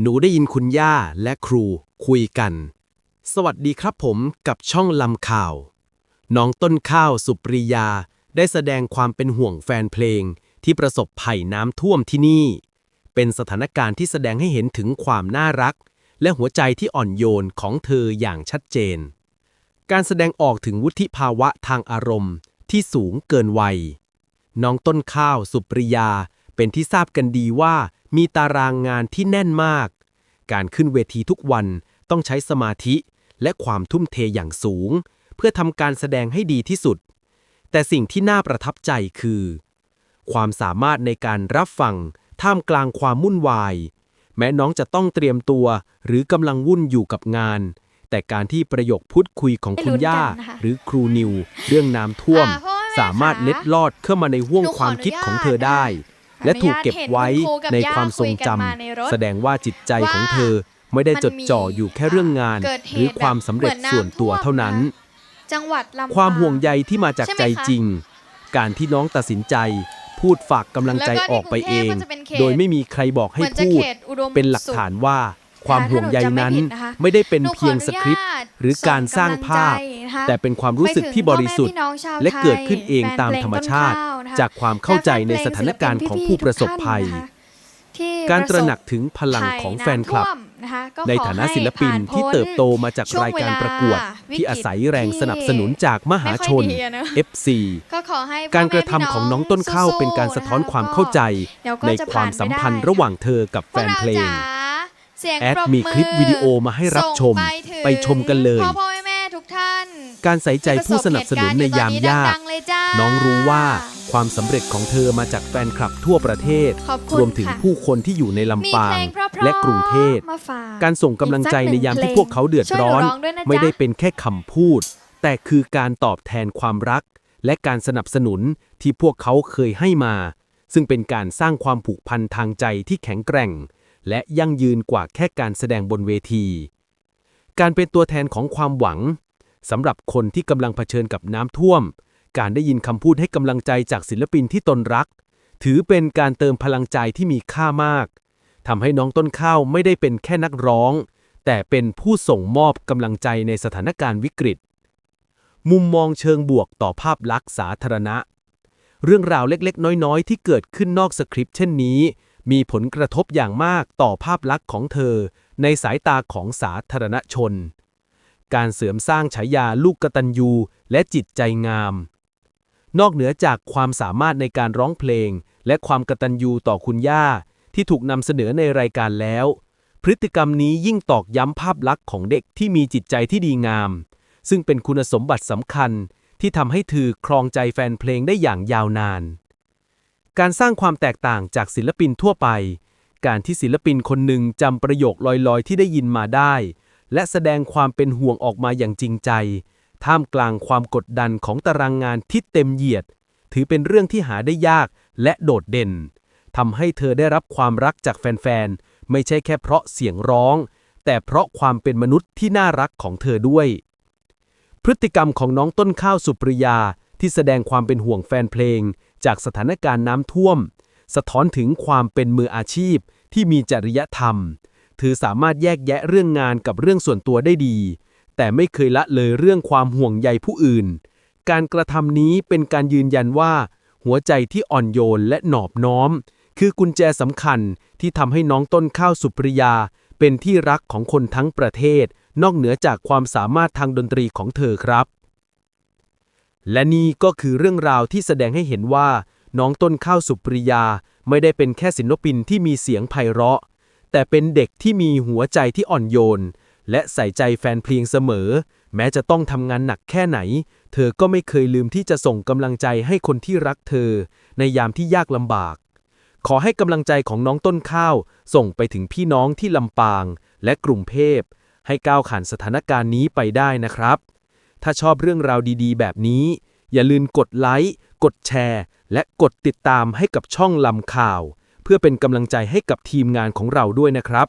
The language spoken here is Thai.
หนูได้ยินคุณย่าและครูคุยกัน สวัสดีครับผมกับช่องลำข่าว น้องต้นข้าวสุปริยาได้แสดงความเป็นห่วงแฟนเพลงที่ประสบภัยน้ำท่วมที่นี่ เป็นสถานการณ์ที่แสดงให้เห็นถึงความน่ารัก และหัวใจที่อ่อนโยนของเธออย่างชัดเจน การแสดงออกถึงวุฒิภาวะทางอารมณ์ที่สูงเกินวัย น้องต้นข้าวสุปริยาเป็นที่ทราบกันดีว่า มีตารางงานที่แน่นมาก การขึ้นเวทีทุกวันต้องใช้สมาธิและความทุ่มเทอย่างสูง เพื่อทำการแสดงให้ดีที่สุด แต่สิ่งที่น่าประทับใจคือ ความสามารถในการรับฟังท่ามกลางความวุ่นวาย แม้น้องจะต้องเตรียมตัวหรือกำลังวุ่นอยู่กับงาน แต่การที่ประโยคพูดคุยของคุณย่าได้ลุ้นกันนะคะหรือครูนิว เรื่องน้ำท่วมอ่าพ่อแม่สามารถคะเล็ดลอดเข้ามาในห่วงหนูขอความคิดของเธออนุญาตได้นะคะ และถูกเก็บไว้อนุญาตเห็นคุณครูกับในย่าความทรงจคุยกันมาในรถำแสดงว่าจิตใจของเธอว่าไม่ได้จดมันมีจ่ออยู่แค่เรื่องงานเกิดเหตุหรือความสำเร็จแบบเหมือนน้ำส่วนตัวเท่านั้นท่วมนะจังหวัดลำปางความห่วงใยที่มาจากใช่ไหมใจคะจริง การที่น้องตัดสินใจ พูดฝากกำลังใจแล้วก็ออกไปเองในกรุงเทพก็จะเป็นเขตโดยไม่มีใครบอกให้เหมือนจะพูดเขตอุดมเป็นหลักสุขฐานว่าความห่วงใยนั้นถ้าหนูจำไม่ผิดนะคะไม่ได้เป็นหนูขอเพียงอนุสคริปต์ญาตหรือการสร้างภาพส่งกำลังใจนะคะแต่เป็นความรู้สึกที่บริสุทธิ์ไปถึงพ่อแม่พี่น้องชาวและไทยเกิดขึ้นเองแฟนตามเพลงธรรมชาติ ต้นข้าวนะคะจากความเข้าใจในสถานการณ์ของผู้ประสบภัยที่การตระหนักปสบถึงพลังของแฟนคลับภัยำท่วมนะคะก็ในขอฐานะให้ศิลปินผ่าที่พ้นเติบโตมาจากช่วงรายการเวลาประกวดวิกฤตที่อาศัยแรงสนับสนุนจากมหาชนไม่ค่อยดีอะเนอะ FC ก็ขอให้พ่อการกระแม่ทำพี่ของน้องต้นข้าวสู้ๆเป็นการสะท้อนนะคะความเข้าใจเดี๋ยวก็ในจะความสัมพันธ์ผ่านไปได้ระหว่างเธอกับแฟนเพลงพวกราจ๋าเสียงแอดปรบมีคลิปวิดีโอมาให้รับชมส่งถึงไปชมกันเลยพ่อพ่อแม่แม่ทุกท่านการใส่ใจผู้สนับสนุนในยามยากดังๆเลยจ้าน้องรู้ว่า ความสำเร็จของเธอมาจากแฟนคลับทั่วประเทศ ขอบคุณรวมถึงค่ะผู้คนที่อยู่ในมีลำปางเพลงเพราะๆและกรุงเทพ มาฝากการส่งกำลังใจในยามที่พวกเขาเดือดร้อน ช่วยหนูร้องด้วยนะจ๊ะ ไม่ได้เป็นแค่คำพูด แต่คือการตอบแทนความรัก และการสนับสนุนที่พวกเขาเคยให้มา ซึ่งเป็นการสร้างความผูกพันทางใจที่แข็งแกร่ง และยั่งยืนกว่าแค่การแสดงบนเวที การเป็นตัวแทนของความหวังสำหรับคนที่กำลังเผชิญกับน้ำท่วม การได้ยินคำพูดให้กำลังใจจากศิลปินที่ตนรัก ถือเป็นการเติมพลังใจที่มีค่ามากทำให้น้องต้นข้าวไม่ได้เป็นแค่นักร้อง แต่เป็นผู้ส่งมอบกำลังใจในสถานการณ์วิกฤต มุมมองเชิงบวกต่อภาพลักษณ์สาธารณะ เรื่องราวเล็กๆ น้อยๆ ที่เกิดขึ้นนอกสคริปต์เช่นนี้ มีผลกระทบอย่างมากต่อภาพลักษณ์ของเธอ ในสายตาของสาธารณชน การเสริมสร้างฉายาลูกกตัญญูและจิตใจงาม นอกเหนือจากความสามารถในการร้องเพลง และความกตัญญูต่อคุณย่า ที่ถูกนำเสนอในรายการแล้ว พฤติกรรมนี้ยิ่งตอกย้ำภาพลักษณ์ของเด็กที่มีจิตใจที่ดีงาม ซึ่งเป็นคุณสมบัติสำคัญที่ทำให้เธอครองใจแฟนเพลงได้อย่างยาวนาน การสร้างความแตกต่างจากศิลปินทั่วไป การที่ศิลปินคนหนึ่งจำประโยคลอยๆ ที่ได้ยินมาได้ และแสดงความเป็นห่วงออกมาอย่างจริงใจ ท่ามกลางความกดดันของตารางงานที่เต็มเหยียด ถือเป็นเรื่องที่หาได้ยากและโดดเด่นทำให้เธอได้รับความรักจากแฟนๆ ไม่ใช่แค่เพราะเสียงร้อง แต่เพราะความเป็นมนุษย์ที่น่ารักของเธอด้วย พฤติกรรมของน้องต้นข้าวสุปริยาที่แสดงความเป็นห่วงแฟนเพลง จากสถานการณ์น้ำท่วม สะท้อนถึงความเป็นมืออาชีพที่มีจริยธรรม เธอสามารถแยกแยะเรื่องงานกับเรื่องส่วนตัวได้ดี แต่ไม่เคยละเลยเรื่องความห่วงใยผู้อื่น การกระทำนี้เป็นการยืนยันว่า หัวใจที่อ่อนโยนและหนอบน้อม คือกุญแจสำคัญที่ทำให้น้องต้นข้าวสุปริยา เป็นที่รักของคนทั้งประเทศ นอกเหนือจากความสามารถทางดนตรีของเธอครับ และนี่ก็คือเรื่องราวที่แสดงให้เห็นว่า น้องต้นข้าวสุปริยา ไม่ได้เป็นแค่ศิลปินที่มีเสียงไพเราะ แต่เป็นเด็กที่มีหัวใจที่อ่อนโยน และใส่ใจแฟนเพลงเสมอ แม้จะต้องทำงานหนักแค่ไหน เธอก็ไม่เคยลืมที่จะส่งกำลังใจให้คนที่รักเธอ ในยามที่ยากลำบาก ขอให้กำลังใจของน้องต้นข้าว ส่งไปถึงพี่น้องที่ลำปาง และกรุงเทพให้ก้าวผ่านสถานการณ์นี้ไปได้นะครับ ถ้าชอบเรื่องราวดีๆ แบบนี้ อย่าลืมกดไลค์ กดแชร์ และกดติดตามให้กับช่องลำข่าว เพื่อเป็นกำลังใจให้กับทีมงานของเราด้วยนะครับ